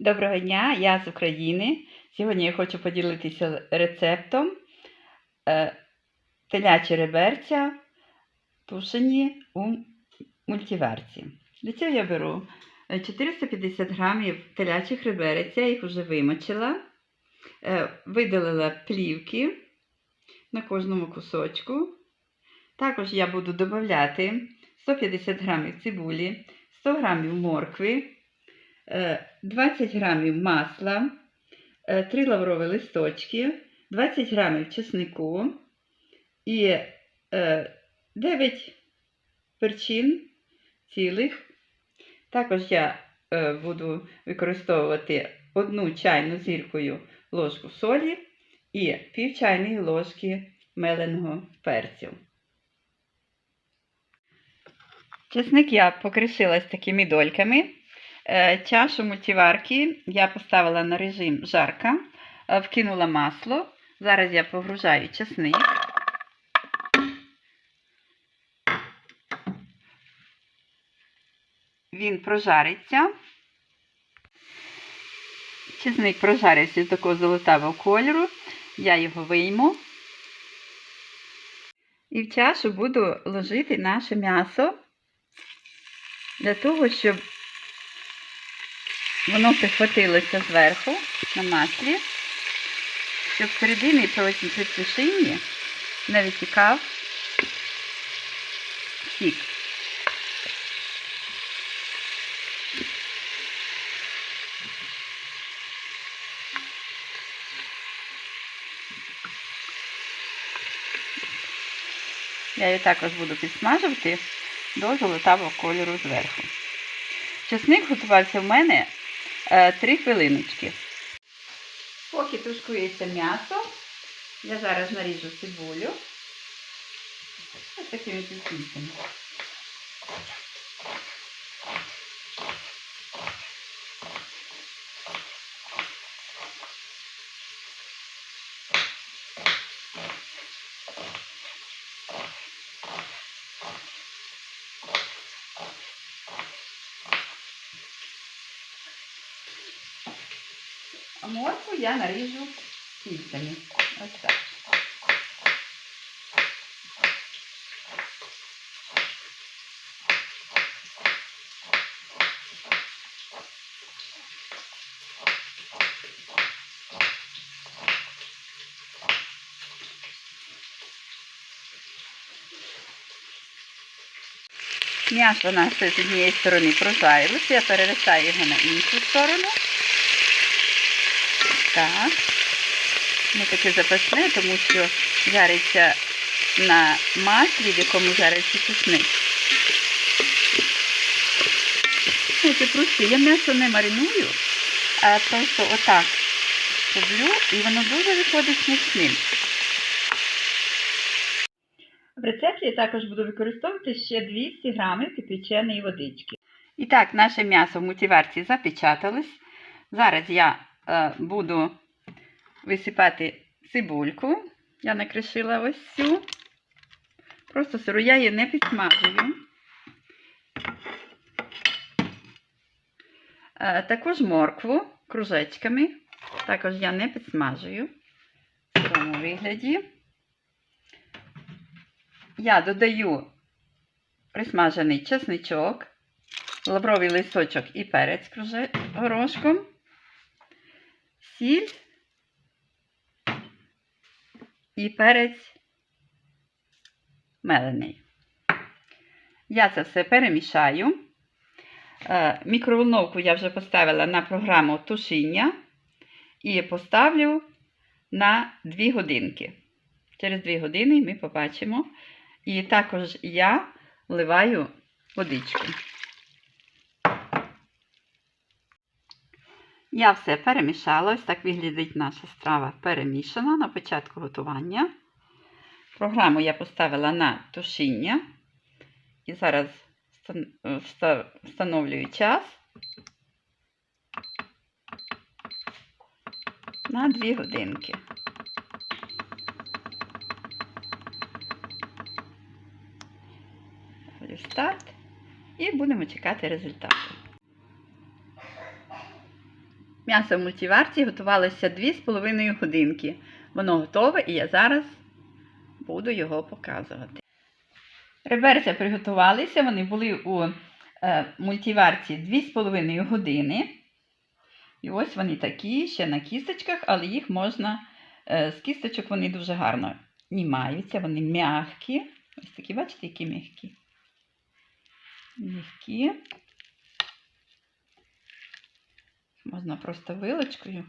Доброго дня, я з України. Сьогодні я хочу поділитися рецептом е, телячі реберця, тушені у мультиварці. Для цього я беру е, 450 грамів телячих реберець, я їх вже вимочила, е, видалила плівки на кожному кусочку. Також я буду додати 150 грамів цибулі, 100 грамів моркви. Е, 20 грамів масла, 3 лаврові листочки, 20 грамів чеснику і 9 перчин цілих. Також я е, буду використовувати одну чайну зіркою ложку солі і пів чайної ложки меленого перцю. Чесник я покришила з такими дольками. Е, Чашу мультиварки я поставила на режим жарка, е, вкинула масло. Зараз я погружаю чесник. Він прожариться. Чесник прожарився з такого золотавого кольору. Я його вийму. І в чашу буду ложити наше м'ясо для того, щоб воно прихватилося зверху на маслі, щоб середини при тушінні не витікав сік. Я її також буду підсмажувати до золотавого кольору зверху. Чесник готувався в мене 3 хвилиночки. Поки тушкується м'ясо, я зараз наріжу цибулю. Ось такими півкінцями. Моркву я наріжу кільцями. Ось так. М'ясо наше з однієї сторони прожарилося, я перевертаю його на іншу сторону. Так. Ну таке запасне, тому що жариться на маслі, в якому жариться чесник. Знаєте, просто я м'ясо не мариную, а просто отак роблю, і воно дуже виходить смачним. В рецепті я також буду використовувати ще 200 грамів кипяченої водички. І так, наше м'ясо в мультиварці запечаталось. Зараз я буду висипати цибульку. Я накришила ось цю. Просто сиру, я її не підсмажую. Е, також моркву кружечками. Також я не підсмажую в цьому вигляді. Я додаю присмажений чесничок, лавровий листочок і перець горошком, сіль і перець мелений. Я це все перемішаю. Е, Мікроволновку я вже поставила на програму тушіння і поставлю на 2 годинки. Через 2 години ми побачимо. І також я вливаю водичку. Я все перемішала. Ось так виглядить наша страва перемішана на початку готування. Програму я поставила на тушіння. І зараз встановлюю час на 2 годинки. старт. І будемо чекати результату. М'ясо в мультиварці готувалося 2,5 годинки. Воно готове і я зараз буду його показувати. Реберця приготувалися, вони були у е, мультиварці 2,5 години. І ось вони такі, ще на кісточках, але їх можна, е, з кісточок вони дуже гарно німаються, вони м'які. Ось такі, бачите, які м'які. М'які. Можна просто вилочкою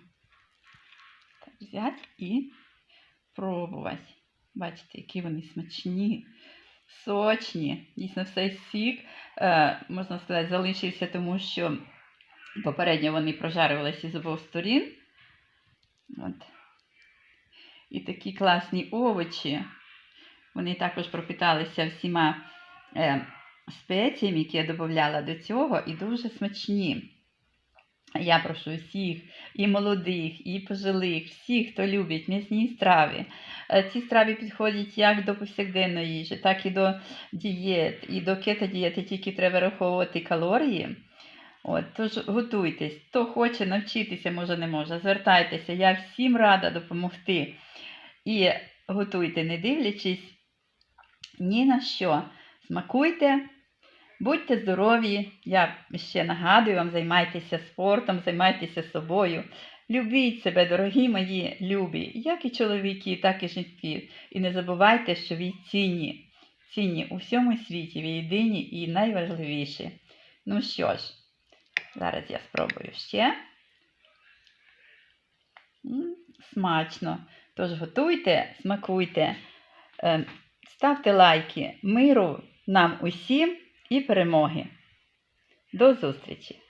взяти і пробувати. Бачите, які вони смачні, сочні. Дійсно, все сік, е, можна сказати, залишився, тому що попередньо вони прожарювалися з обох сторін. От. І такі класні овочі. Вони також пропиталися всіма е, спеціями, які я додавала до цього, і дуже смачні. Я прошу всіх, і молодих, і пожилих, всіх, хто любить м'ясні страви. Е, Ці страви підходять як до повсякденної їжі, так і до дієт, і до кето-дієти, тільки треба раховувати калорії. От, тож готуйтесь. Хто хоче навчитися, може не може, звертайтеся, я всім рада допомогти. І готуйте, не дивлячись ні на що. Смакуйте, будьте здорові. Я ще нагадую вам, займайтеся спортом, займайтеся собою. Любіть себе, дорогі мої любі, як і чоловіки, так і жінки. І не забувайте, що ви цінні, цінні у всьому світі, ви єдині і найважливіші. Ну що ж, зараз я спробую ще. Смачно. Тож готуйте, смакуйте, е, ставте лайки. Миру нам усім і перемоги. До зустрічі!